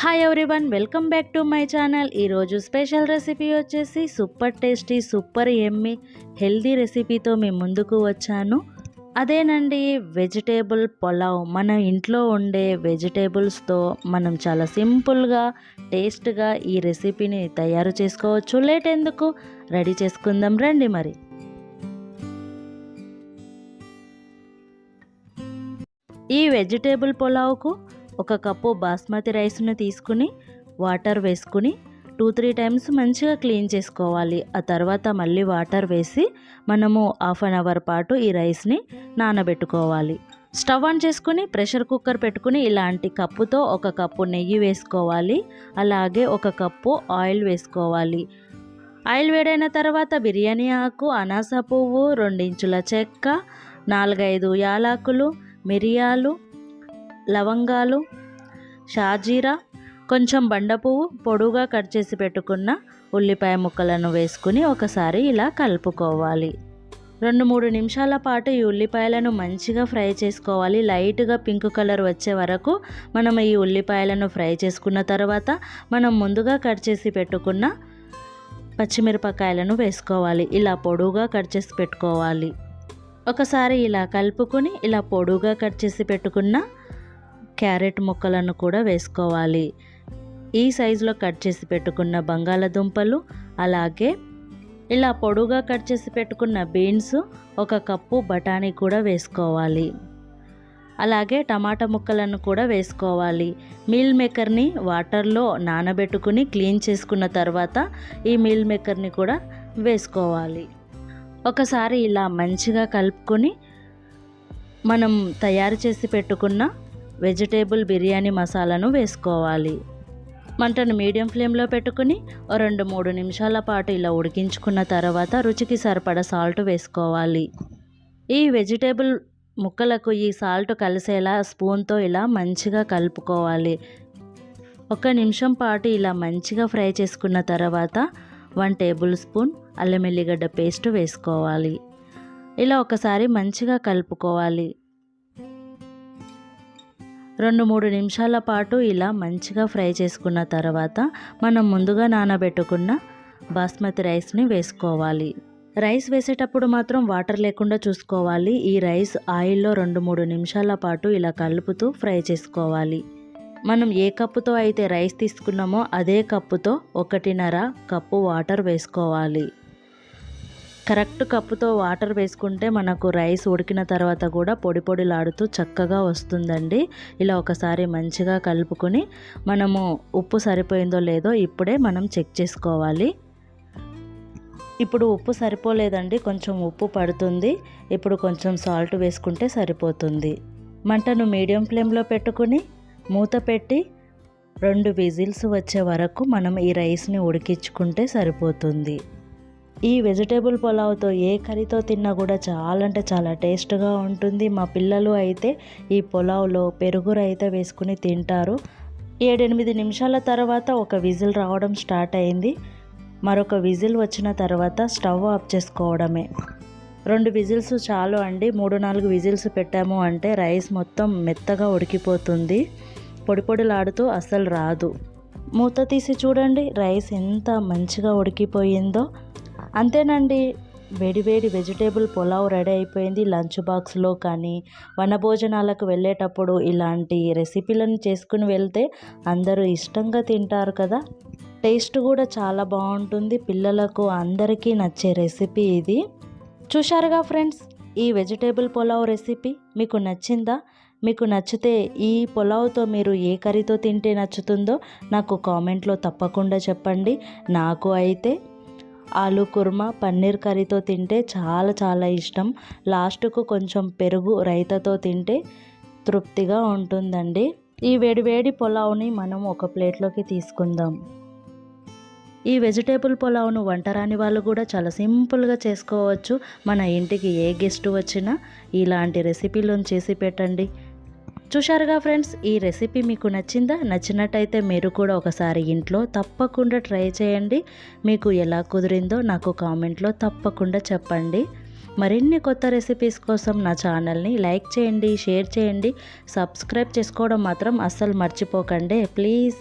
Hi everyone welcome back to my channel ఈరోజు special recipe వచ్చేసి super tasty super ఎమ్మి healthy రెసిపీతో మీ ముందుకు వచ్చాను. అదేనండి వెజిటేబుల్ పొలావ్. మన ఇంట్లో ఉండే వెజిటేబుల్స్తో మనం చాలా సింపుల్గా టేస్ట్గా ఈ రెసిపీని తయారు చేసుకోవచ్చు. లేట్ ఎందుకు? రెడీ చేసుకుందాం రండి మరి. ఈ వెజిటేబుల్ పులావ్కు ఒక కప్పు బాస్మతి రైస్ను తీసుకుని వాటర్ వేసుకుని టూ త్రీ టైమ్స్ మంచిగా క్లీన్ చేసుకోవాలి. ఆ తర్వాత మళ్ళీ వాటర్ వేసి మనము హాఫ్ అన్ అవర్ పాటు ఈ రైస్ని నానబెట్టుకోవాలి. స్టవ్ ఆన్ చేసుకుని ప్రెషర్ కుక్కర్ పెట్టుకుని ఇలాంటి కప్పుతో ఒక కప్పు నెయ్యి వేసుకోవాలి. అలాగే ఒక కప్పు ఆయిల్ వేసుకోవాలి. ఆయిల్ వేడైన తర్వాత బిర్యానీ ఆకు అనాస పువ్వు రెండించుల చెక్క నాలుగైదు యాలకులు మిరియాలు లవంగాలు షాజీరా కొంచెం బండ పువ్వు పొడుగా కట్ చేసి పెట్టుకున్న ఉల్లిపాయ ముక్కలను వేసుకుని ఒకసారి ఇలా కలుపుకోవాలి. రెండు మూడు నిమిషాల పాటు ఈ ఉల్లిపాయలను మంచిగా ఫ్రై చేసుకోవాలి. లైట్గా పింక్ కలర్ వచ్చే వరకు మనం ఈ ఉల్లిపాయలను ఫ్రై చేసుకున్న తర్వాత మనం ముందుగా కట్ చేసి పెట్టుకున్న పచ్చిమిరపకాయలను వేసుకోవాలి. ఇలా పొడుగా కట్ చేసి పెట్టుకోవాలి. ఒకసారి ఇలా కలుపుకొని ఇలా పొడుగా కట్ చేసి పెట్టుకున్న క్యారెట్ ముక్కలను కూడా వేసుకోవాలి. ఈ సైజులో కట్ చేసి పెట్టుకున్న బంగాళదుంపలు అలాగే ఇలా పొడుగా కట్ చేసి పెట్టుకున్న బీన్స్ ఒక కప్పు బఠానీ కూడా వేసుకోవాలి. అలాగే టమాటా ముక్కలను కూడా వేసుకోవాలి. మీల్ మేకర్ని వాటర్లో నానబెట్టుకుని క్లీన్ చేసుకున్న తర్వాత ఈ మీల్ మేకర్ని కూడా వేసుకోవాలి. ఒకసారి ఇలా మంచిగా కలుపుకొని మనం తయారు చేసి పెట్టుకున్న వెజిటేబుల్ బిర్యానీ మసాలాను వేసుకోవాలి. మంటను మీడియం ఫ్లేమ్లో పెట్టుకుని రెండు మూడు నిమిషాల పాటు ఇలా ఉడికించుకున్న తర్వాత రుచికి సరిపడా సాల్ట్ వేసుకోవాలి. ఈ వెజిటేబుల్ ముక్కలకు ఈ సాల్ట్ కలిసేలా స్పూన్తో ఇలా మంచిగా కలుపుకోవాలి. ఒక నిమిషం పాటు ఇలా మంచిగా ఫ్రై చేసుకున్న తర్వాత వన్ టేబుల్ స్పూన్ అల్లం ఎల్లిగడ్డ పేస్ట్ వేసుకోవాలి. ఇలా ఒకసారి మంచిగా కలుపుకోవాలి. రెండు మూడు నిమిషాల పాటు ఇలా మంచిగా ఫ్రై చేసుకున్న తర్వాత మనం ముందుగా నానబెట్టుకున్న బాస్మతి రైస్ని వేసుకోవాలి. రైస్ వేసేటప్పుడు మాత్రం వాటర్ లేకుండా చూసుకోవాలి. ఈ రైస్ ఆయిల్లో రెండు మూడు నిమిషాల పాటు ఇలా కలుపుతూ ఫ్రై చేసుకోవాలి. మనం ఏ కప్పుతో అయితే రైస్ తీసుకున్నామో అదే కప్పుతో ఒకటిన్నర కప్పు వాటర్ వేసుకోవాలి. కరెక్ట్ కప్పుతో వాటర్ వేసుకుంటే మనకు రైస్ ఉడికిన తర్వాత కూడా పొడి పొడిలాడుతూ చక్కగా వస్తుందండి. ఇలా ఒకసారి మంచిగా కలుపుకొని మనము ఉప్పు సరిపోయిందో లేదో ఇప్పుడే మనం చెక్ చేసుకోవాలి. ఇప్పుడు ఉప్పు సరిపోలేదండి కొంచెం ఉప్పు పడుతుంది. ఇప్పుడు కొంచెం సాల్ట్ వేసుకుంటే సరిపోతుంది. మంటను మీడియం ఫ్లేమ్లో పెట్టుకుని మూత పెట్టి రెండు విజిల్స్ వచ్చే వరకు మనం ఈ రైస్ని ఉడికించుకుంటే సరిపోతుంది. ఈ వెజిటేబుల్ పులావ్తో ఏ కర్రీతో తిన్నా కూడా చాలా అంటే చాలా టేస్ట్గా ఉంటుంది. మా పిల్లలు అయితే ఈ పులావ్లో పెరుగు రైత వేసుకుని తింటారు. ఏడెనిమిది నిమిషాల తర్వాత ఒక విజిల్ రావడం స్టార్ట్ అయింది. మరొక విజిల్ వచ్చిన తర్వాత స్టవ్ ఆఫ్ చేసుకోవడమే. రెండు విజిల్స్ చాలు అండి. మూడు నాలుగు విజిల్స్ పెట్టాము అంటే రైస్ మొత్తం మెత్తగా ఉడికిపోతుంది. పొడి పొడిలాడుతూ అస్సలు రాదు. మూత తీసి చూడండి. రైస్ ఎంత మంచిగా ఉడికిపోయిందో. అంతేనండి. వేడివేడి వెజిటేబుల్ పులావ్ రెడీ అయిపోయింది లంచ్ బాక్స్లో కానీ వనభోజనాలకు వెళ్ళేటప్పుడు ఇలాంటి రెసిపీలను చేసుకుని వెళ్తే అందరూ ఇష్టంగా తింటారు కదా. టేస్ట్ కూడా చాలా బాగుంటుంది. పిల్లలకు అందరికీ నచ్చే రెసిపీ ఇది. చూశారుగా ఫ్రెండ్స్ ఈ వెజిటేబుల్ పులావ్ రెసిపీ మీకు నచ్చిందా? మీకు నచ్చితే ఈ పులావ్తో మీరు ఏ కర్రీతో తింటే నచ్చుతుందో నాకు కామెంట్లో తప్పకుండా చెప్పండి. నాకు అయితే ఆలు కుర్మా పన్నీర్ కర్రీతో తింటే చాలా చాలా ఇష్టం. లాస్ట్కు కొంచెం పెరుగు రైతాతో తింటే తృప్తిగా ఉంటుందండి. ఈ వేడివేడి పులావ్ని మనం ఒక ప్లేట్లోకి తీసుకుందాం. ఈ వెజిటేబుల్ పులావ్ను వంటరాని వాళ్ళు కూడా చాలా సింపుల్గా చేసుకోవచ్చు. మన ఇంటికి ఏ గెస్ట్ వచ్చినా ఇలాంటి రెసిపీలను చేసి పెట్టండి. చూశారుగా ఫ్రెండ్స్? ఈ రెసిపీ మీకు నచ్చిందా? నచ్చినట్టయితే మీరు కూడా ఒకసారి ఇంట్లో తప్పకుండా ట్రై చేయండి. మీకు ఎలా కుదిరిందో నాకు కామెంట్లో తప్పకుండా చెప్పండి. మరిన్ని కొత్త రెసిపీస్ కోసం నా ఛానల్ని లైక్ చేయండి షేర్ చేయండి. సబ్స్క్రైబ్ చేసుకోవడం మాత్రం అస్సలు మర్చిపోకండి. ప్లీజ్.